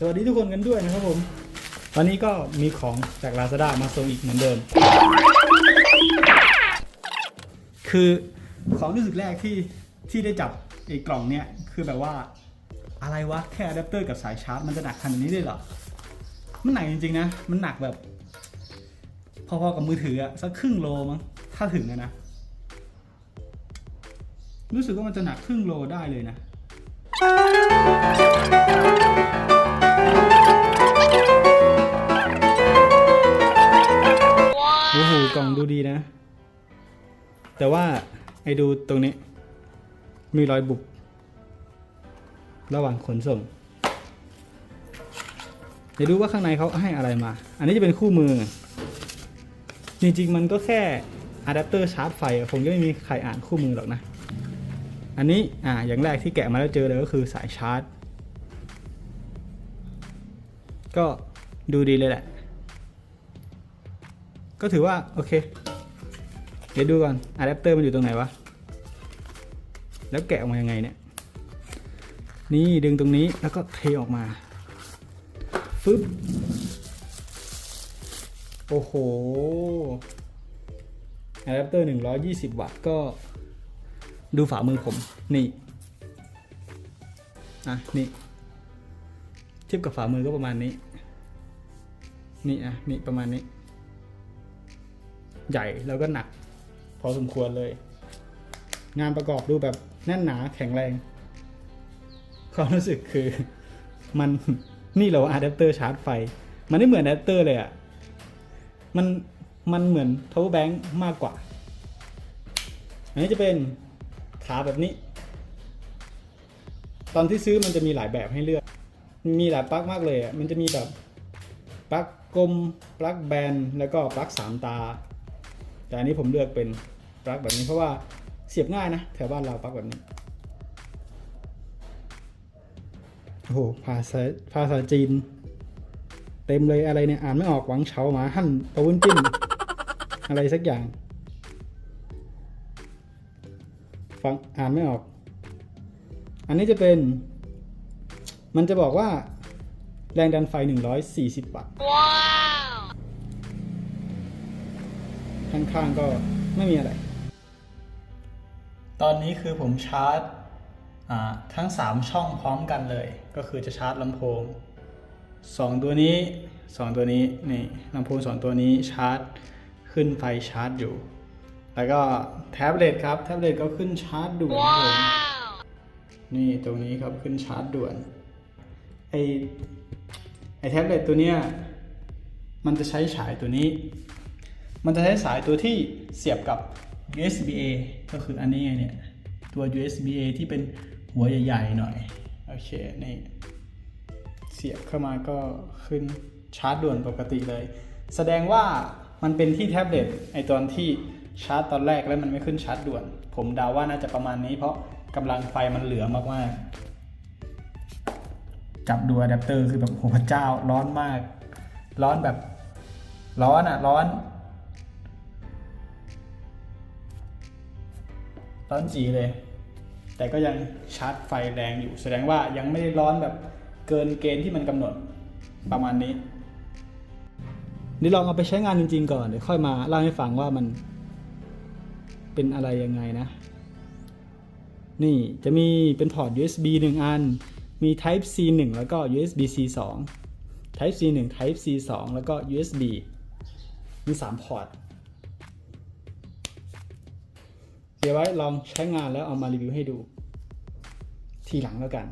สวัสดีทุกคนกันด้วยนะครับผม ตอนนี้ก็มีของจาก Lazada มาส่งอีกเหมือนเดิม คือความรู้สึกแรกที่ที่ได้จับไอ้กล่องเนี้ยคือแบบว่าอะไรวะแค่อะแดปเตอร์กับสายชาร์จมันจะหนักขนาดนี้เลยเหรอ มันหนักจริงๆนะ มันหนักแบบ พอๆกับมือถืออะสักครึ่งโลมั้งถ้าถึงอะนะ รู้สึกว่ามันจะหนักครึ่งโลได้เลยนะ แต่ว่าไอ้ดูตรงนี้ มีรอยบุบระหว่างขนส่ง เดี๋ยวดูว่าข้างในเขาให้อะไรมา อันนี้จะเป็นคู่มือ จริงๆมันก็แค่อะแดปเตอร์ชาร์จไฟอะคงจะไม่มีใครอ่านคู่มือหรอกนะ อันนี้อ่าอย่างแรกที่แกะมาแล้วเจอเลยก็คือสายชาร์จ ก็ดูดีเลยแหละ ก็ถือว่า โอเค เดี๋ยวดูก่อนอะแดปเตอร์มันอยู่ตรงไหนวะ แล้วแกะออกมายังไงเนี่ย นี่ดึงตรงนี้แล้วก็เทออกมา ฟึบโอ้โหอะแดปเตอร์ 120 วัตต์ก็ ดูฝ่ามือผม นี่ อะ นี่ เทียบกับฝ่ามือก็ประมาณนี้ นี่อะ นี่ประมาณนี้ ใหญ่แล้วก็หนัก อสมควรเลย งานประกอบดูแบบแน่นหนาแข็งแรง ความรู้สึกคือมันนี่เราอะแดปเตอร์ชาร์จไฟ มันไม่เหมือนอะแดปเตอร์เลยอะ่ะมันมันเหมือน power bank มากกว่า อันนี้จะเป็นขาแบบนี้ ตอนที่ซื้อมันจะมีหลายแบบให้เลือก มีหลายปลั๊กมากเลยอะ มันจะมีแบบปลั๊กกลม ปลั๊กแบน แล้วก็ปลั๊กสามตา แต่อันนี้ผมเลือกเป็น ปลั๊กแบบนี้เพราะว่าเสียบง่ายนะ แถวบ้านเราปลั๊กแบบนี้โอ้โหภาษาภาษาจีน เต็มเลยอะไรเนี่ย อ่านไม่ออกหวังเฉาหมาหั่นตะวุ้นจิ้นอะไรสักอย่าง ฟังอ่านไม่ออก อันนี้จะเป็น มันจะบอกว่า แรงดันไฟ 140 วัตต์ข้างๆก็ไม่มีอะไร ตอนนี้คือผมชาร์จอ่าทั้ง 3 ช่องพร้อมกันเลย ก็คือจะชาร์จลำโพง 2 ตัวนี้ 2 ตัวนี้นี่ลำโพง2ตัวนี้ชาร์จขึ้นไฟชาร์จอยู่ แล้วก็แท็บเล็ตครับแท็บเล็ตก็ขึ้นชาร์จด่วนครับผมนี่ตรงนี้ครับขึ้นชาร์จด่วนไอไอแท็บเล็ตตัวเนี้ยมันจะใช้ฉายตัวนี้ มันจะใช้สายตัวที่เสียบกับ USB-A ก็คืออันนี้ไงเนี่ย ตัว USB-A ที่เป็นหัวใหญ่ๆหน่อย โอเค นี่ เสียบเข้ามาก็ขึ้นชาร์จด่วนปกติเลย แสดงว่ามันเป็นที่แท็บเล็ตไอตอนที่ชาร์จตอนแรกแล้วมันไม่ขึ้นชาร์จด่วน ผมเดาว่าน่าจะประมาณนี้ เพราะกำลังไฟมันเหลือมากๆ จับดูอะแดปเตอร์คือแบบโหพระเจ้าร้อนมาก ร้อนแบบร้อนอะร้อน ร้อนจีเลย แต่ก็ยังชาร์จไฟแรงอยู่ แสดงว่ายังไม่ได้ร้อนแบบเกินเกณฑ์ที่มันกำหนดประมาณนี้นี่ลองเอาไปใช้งานจริง ๆ ก่อนเดี๋ยวค่อยมาเล่าให้ฟังว่ามันเป็นอะไรยังไงนะ นี่จะมีเป็นพอร์ต USB 1 อัน มี Type C 1 แล้วก็ USB C 2 Type C 1 Type C 2 แล้วก็ USB มี 3 พอร์ต เดี๋ยวไว้ลองใช้งานแล้วเอามารีวิวให้ดู ทีหลังแล้วกัน